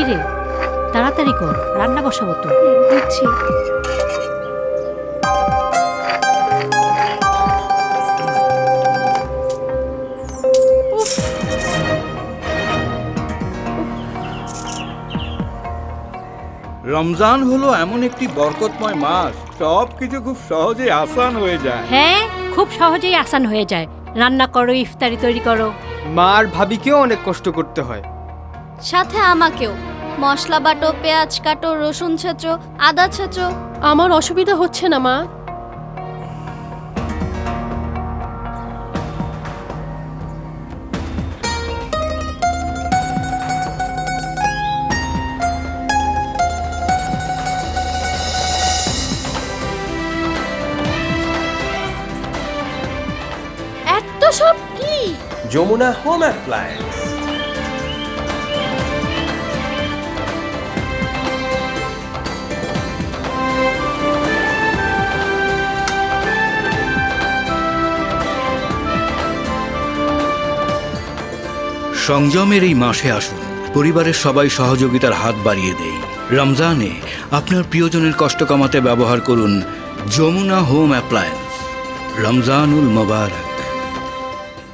কিরে তাড়াতাড়ি কর রান্না বসাবো তো। দিচ্ছি। রমজান হলো এমন একটি বরকতময় মাস সব কিছু খুব সহজে আসান হয়ে যায়। হ্যাঁ খুব সহজেই আসান হয়ে যায়। রান্না করো ইফতারি তৈরি করো। মা আর ভাবিকেও অনেক কষ্ট করতে হয়। সাথে আমাকেও। মশলা বাটো পেঁয়াজ কাটো রসুন ছেঁচো আদা ছেঁচো। আমার অসুবিধা হচ্ছে না মা। এত সব কি? যমুনা হোম অ্যাপ্লায়েন্স সংযমের এই মাসে আসুন, পরিবারের সবাই সহযোগিতার হাত বাড়িয়ে দেই। রমজানে আপনার প্রিয়জনের কষ্ট কমাতে ব্যবহার করুন যমুনা হোম অ্যাপ্লায়েন্স। রমজানুল মোবারক।